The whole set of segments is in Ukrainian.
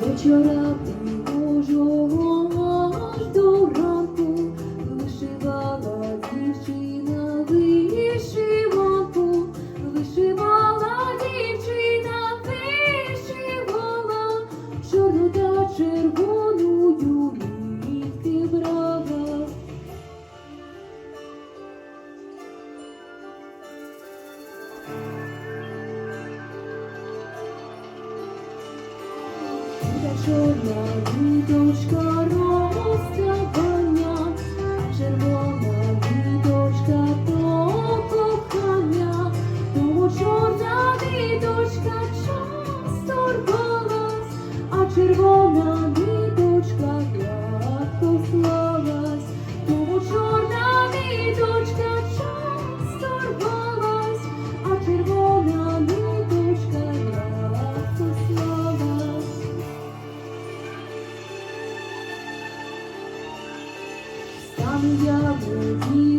вечора пригожого аж до ранку вишивала дівчина вишиванку, вишивала дівчина, вишивала, чорну та червоною Чорна ниточка розставання, червона ниточка то кохання, тому чорна ниточка часто India will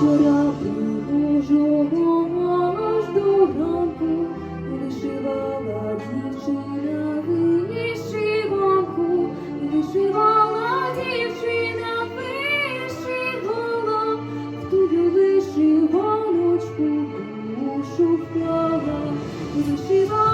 Вечора пригожого аж до ранку вишивала дівчина вишиванку, вишивала дівчина, вишивала, в тую вишиваночку душу вклала, вишивала.